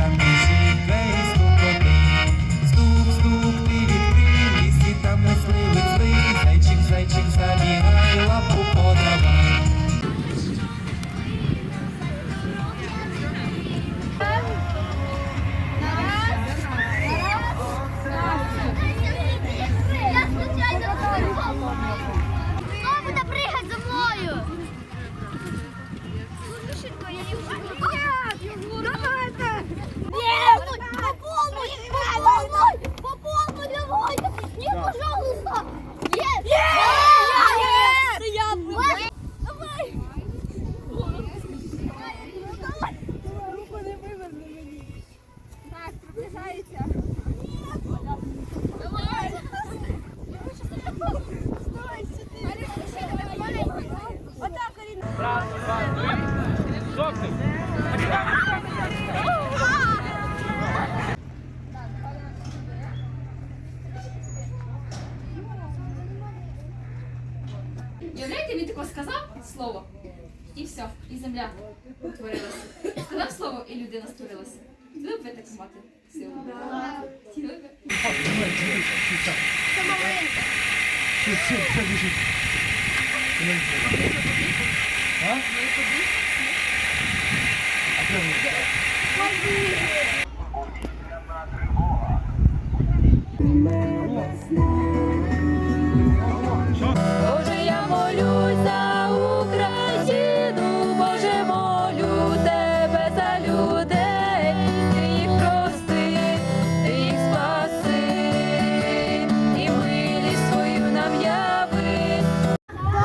там біжить Уявляєте, сказав слово, і все, і земля утворилася. Сказав слово, і людина створилася. Ви таку мати силу? Ті ви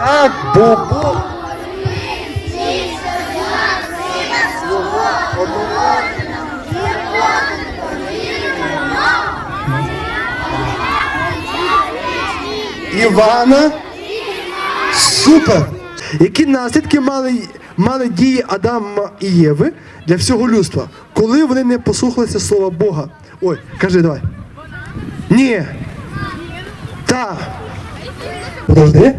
Так, бо Івана. Супер! Які наслідки мали, мали дії Адама і Єви для всього людства, коли вони не послухалися слова Бога? Ой, кажи давай. Ні. Та. Подожди.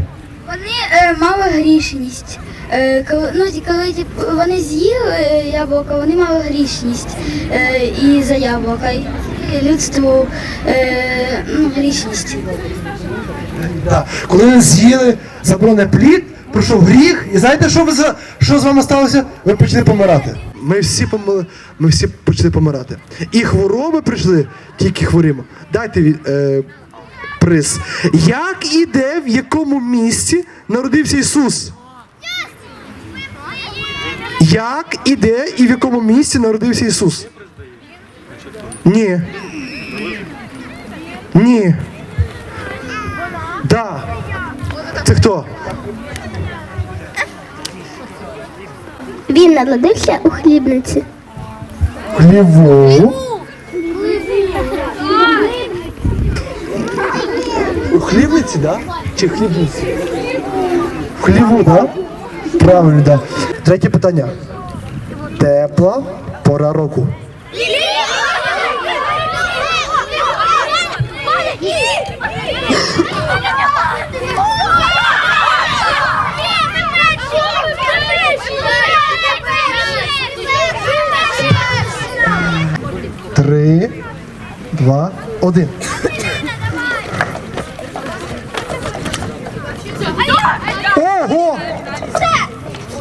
Мали грішність. Е, коли, ну, коли вони з'їли е, яблуко, вони мали грішність е, і за яблука. І людству ну, грішність. Так. Коли вони з'їли заборонений плід, пройшов гріх, і знаєте, що ви за що з вами сталося? Ви почали помирати. Ми всі помили, ми всі почали помирати. І хвороби прийшли тільки хворімо. Дайте е, приз. Як і де, в якому місці народився Ісус? Як і де і в якому місці народився Ісус? Ні. Ні. Да. Це хто? Він народився у хлібниці. Хліву. У хлібниці, да? Чи хлібниці? В хліву, да? Правильно, да. Третє питання. Тепла пора року. Три, два, один.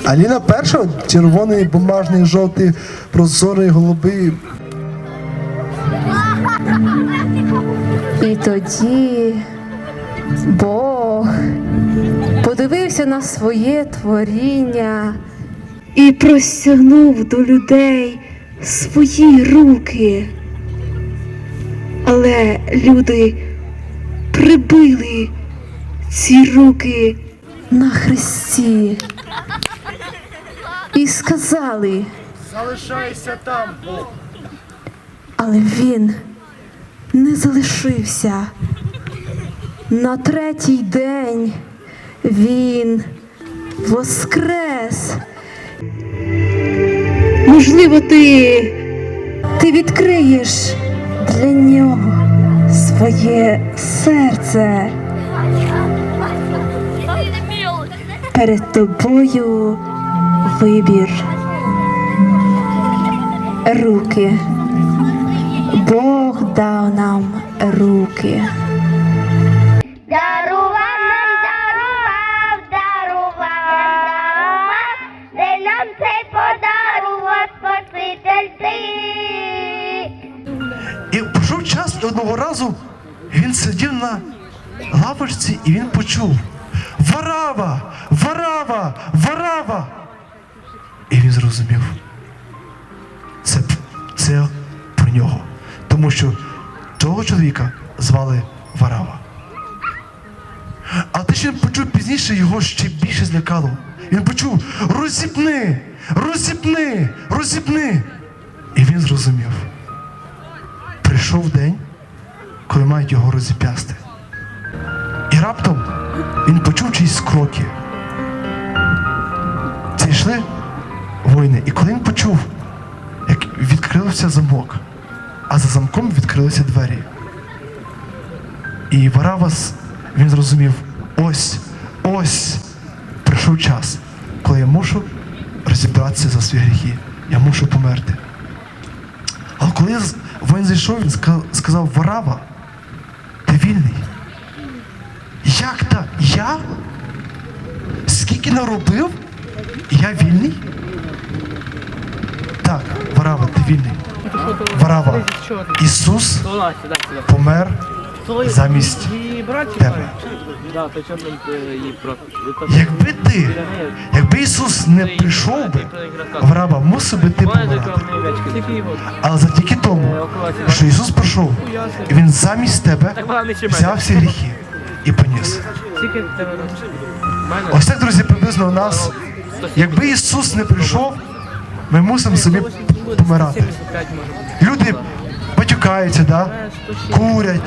Аліна перша, червоний, бумажний, жовтий, прозорий, голубий. І тоді Бог подивився на своє творіння і простягнув до людей свої руки. Але люди прибили ці руки на хресті і сказали. Залишайся там, Бог. Але він не залишився. На третій день він воскрес. Можливо, ти, ти відкриєш для нього своє серце. Перед тобою вибір. Руки Бог дав нам руки. Дарував нам, дарував, дарував, де нам цей подарував Спаситель ти. І пройшов час, одного разу він сидів на лавочці і він почув Варава! Варава! Варава! І він зрозумів. Це, це про нього. Тому що того чоловіка звали Варава. А те, що він почув пізніше, його ще більше злякало. Він почув розіпни! Розіпни! Розіпни! І він зрозумів. Прийшов день, коли мають його розіп'ясти. І раптом він почув чиїсь кроки. Воїни. І коли він почув, як відкрився замок, а за замком відкрилися двері. І Варавас, він зрозумів, ось, ось прийшов час, коли я мушу розібратися за свої гріхи. Я мушу померти. Але коли воїн зайшов, він сказав, Варава, ти вільний. Як так? Я? Скільки наробив? Я вільний? Так, Варава, ти вільний. Варава, Ісус помер замість тебе. Якби ти, якби Ісус не прийшов би, Варава, мусив би ти помирати. Але завдяки тому, що Ісус прийшов, і Він замість тебе взяв всі гріхи і поніс. Ось так, друзі, приблизно у нас. Якби Ісус не прийшов, ми мусимо собі помирати. Люди матюкаються, да? курять,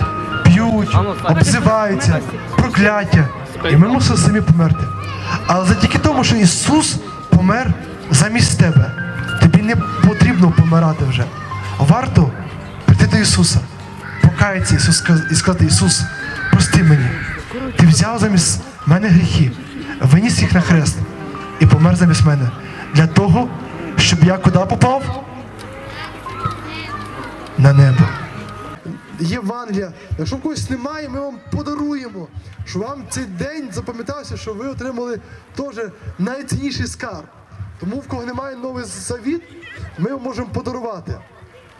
п'ють, обзиваються, прокляття. І ми мусимо самі померти. Але завдяки тому, що Ісус помер замість тебе, тобі не потрібно помирати вже. Варто прийти до Ісуса, покаятися Ісус, і сказати, Ісус, прости мені. Ти взяв замість мене гріхи, виніс їх на хрест і помер замість мене. Для того, щоб я куди попав? на небо. Євангелія. Якщо в когось немає, ми вам подаруємо. Що вам цей день запам'ятався, що ви отримали теж найцінніший скарб. Тому в кого немає новий завіт, ми вам можемо подарувати.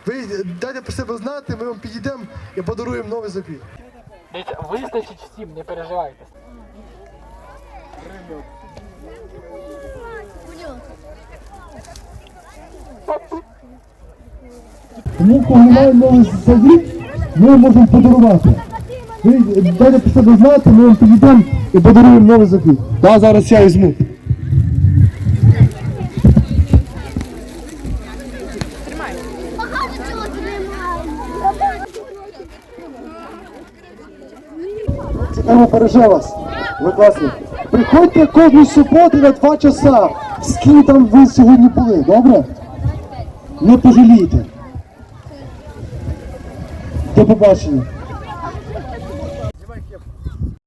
Ви дайте про себе знати, ми вам підійдемо і подаруємо новий завіт. Вистачить всім, не переживайте. Тому в кого немає новий завіт, ми можемо подарувати. Ви дайте про себе знати, ми вам підійдемо і подаруємо новий завіт. Да, зараз я візьму. Цікаво береже вас. Ви класні. Приходьте кожну суботу на два часа. Скільки там ви сьогодні були, добре? Не пожалійте. До побачення.